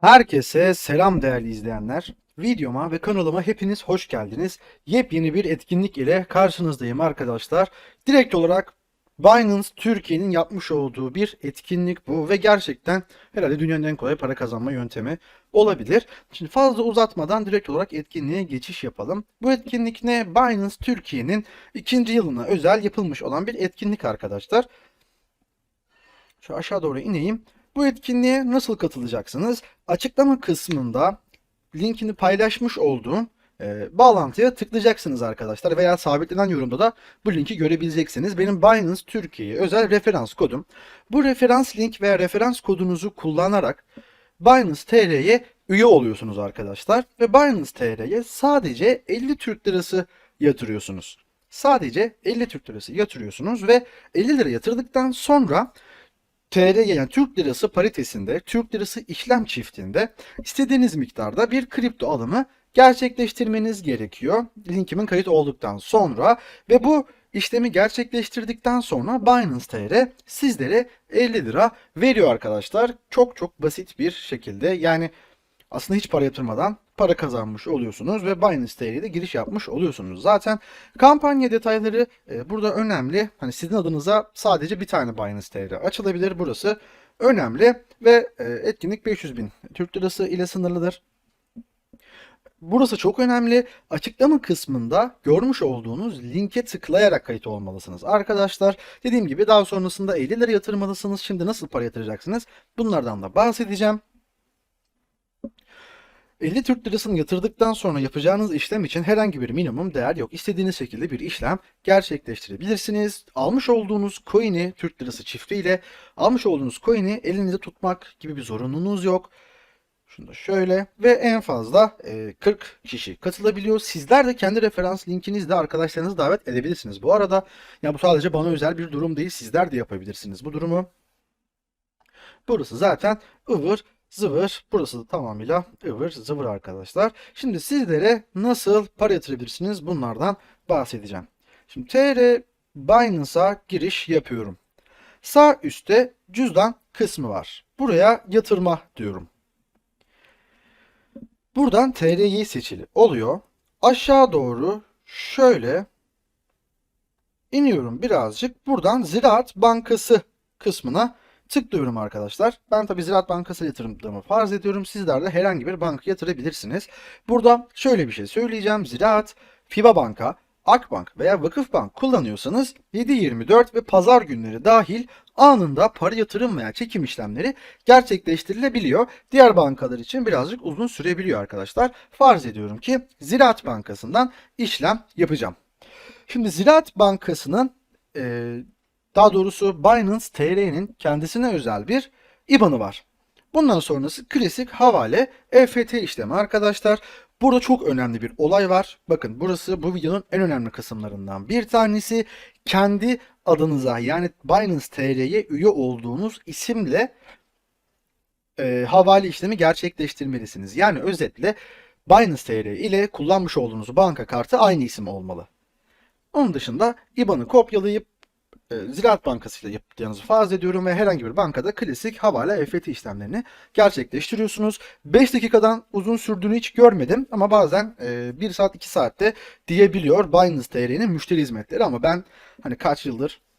Herkese selam değerli izleyenler. Videoma ve kanalıma hepiniz hoş geldiniz. Yepyeni bir etkinlik ile karşınızdayım arkadaşlar. Direkt olarak Binance Türkiye'nin yapmış olduğu bir etkinlik bu ve gerçekten herhalde dünyanın en kolay para kazanma yöntemi olabilir. Şimdi fazla uzatmadan direkt olarak etkinliğe geçiş yapalım. Bu etkinlik ne? Binance Türkiye'nin ikinci yılına özel yapılmış olan bir etkinlik arkadaşlar. Şu aşağı doğru ineyim. Bu etkinliğe nasıl katılacaksınız? Açıklama kısmında linkini paylaşmış olduğum e, bağlantıya tıklayacaksınız arkadaşlar veya sabitlenen yorumda da bu linki görebileceksiniz. Benim Binance Türkiye özel referans kodum. Bu referans link veya referans kodunuzu kullanarak Binance TR'ye üye oluyorsunuz arkadaşlar ve Binance TR'ye sadece 50 Türk Lirası yatırıyorsunuz. Sadece 50 Türk Lirası yatırıyorsunuz ve 50 lira yatırdıktan sonra TL yani Türk lirası paritesinde, Türk lirası işlem çiftinde istediğiniz miktarda bir kripto alımı gerçekleştirmeniz gerekiyor. Linkimin kayıt olduktan sonra ve bu işlemi gerçekleştirdikten sonra Binance TR sizlere 50 lira veriyor arkadaşlar. Çok çok basit bir şekilde yani aslında hiç para yatırmadan para kazanmış oluyorsunuz ve Binance TR'ye de giriş yapmış oluyorsunuz. Zaten kampanya detayları e, burada önemli. Hani sizin adınıza sadece bir tane Binance TR açılabilir. Burası önemli ve e, etkinlik 500 bin Türk Lirası ile sınırlıdır. Burası çok önemli. Açıklama kısmında görmüş olduğunuz linke tıklayarak kayıt olmalısınız. Arkadaşlar dediğim gibi daha sonrasında 50 lira yatırmalısınız. Şimdi nasıl para yatıracaksınız? Bunlardan da bahsedeceğim. 50 Türk Lirasını yatırdıktan sonra yapacağınız işlem için herhangi bir minimum değer yok. İstediğiniz şekilde bir işlem gerçekleştirebilirsiniz. Almış olduğunuz coin'i Türk Lirası çiftiyle almış olduğunuz coin'i elinizde tutmak gibi bir zorunluluğunuz yok. Şunu da şöyle ve en fazla e, 40 kişi katılabiliyor. Sizler de kendi referans linkinizle arkadaşlarınızı davet edebilirsiniz. Bu arada ya bu sadece bana özel bir durum değil. Sizler de yapabilirsiniz bu durumu. Burası zaten ıvır zıvır. Burası da tamamıyla ıvır zıvır arkadaşlar. Şimdi sizlere nasıl para yatırabilirsiniz bunlardan bahsedeceğim. Şimdi TR Binance'a giriş yapıyorum. Sağ üstte cüzdan kısmı var. Buraya yatırma diyorum. Buradan TR'yi seçili oluyor. Aşağı doğru şöyle iniyorum birazcık. Buradan Ziraat Bankası kısmına tıklıyorum arkadaşlar. Ben tabi Ziraat Bankası yatırımımı farz ediyorum. Sizler de herhangi bir banka yatırabilirsiniz. Burada şöyle bir şey söyleyeceğim. Ziraat, FIBA Banka, Akbank veya Vakıfbank kullanıyorsanız 7-24 ve pazar günleri dahil anında para yatırım veya çekim işlemleri gerçekleştirilebiliyor. Diğer bankalar için birazcık uzun sürebiliyor arkadaşlar. Farz ediyorum ki Ziraat Bankası'ndan işlem yapacağım. Şimdi Ziraat Bankası'nın e, daha doğrusu Binance TR'nin kendisine özel bir IBAN'ı var. Bundan sonrası klasik havale EFT işlemi arkadaşlar. Burada çok önemli bir olay var. Bakın burası bu videonun en önemli kısımlarından bir tanesi. Kendi adınıza yani Binance TR'ye üye olduğunuz isimle e, havale işlemi gerçekleştirmelisiniz. Yani özetle Binance TR ile kullanmış olduğunuz banka kartı aynı isim olmalı. Onun dışında IBAN'ı kopyalayıp Ziraat Bankası ile yapacağınızı farz ediyorum ve herhangi bir bankada klasik havale EFT işlemlerini gerçekleştiriyorsunuz. 5 dakikadan uzun sürdüğünü hiç görmedim ama bazen e, 1 saat 2 saatte diyebiliyor Binance TR'nin müşteri hizmetleri ama ben hani kaç yıldır e,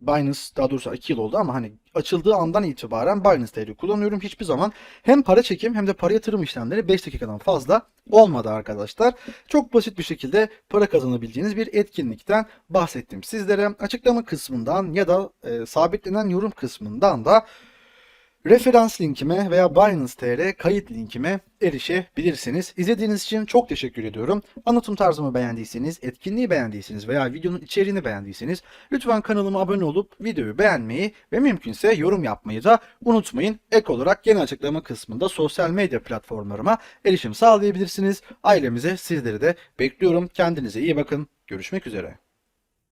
Binance daha doğrusu 2 yıl oldu ama hani açıldığı andan itibaren Binance TR kullanıyorum. Hiçbir zaman hem para çekim hem de para yatırım işlemleri 5 dakikadan fazla olmadı arkadaşlar. Çok basit bir şekilde para kazanabileceğiniz bir etkinlikten bahsettim sizlere. Açıklama kısmından ya da e, sabitlenen yorum kısmından da referans linkime veya Binance TR kayıt linkime erişebilirsiniz. İzlediğiniz için çok teşekkür ediyorum. Anlatım tarzımı beğendiyseniz, etkinliği beğendiyseniz veya videonun içeriğini beğendiyseniz lütfen kanalıma abone olup videoyu beğenmeyi ve mümkünse yorum yapmayı da unutmayın. Ek olarak yeni açıklama kısmında sosyal medya platformlarıma erişim sağlayabilirsiniz. Ailemize sizleri de bekliyorum. Kendinize iyi bakın. Görüşmek üzere.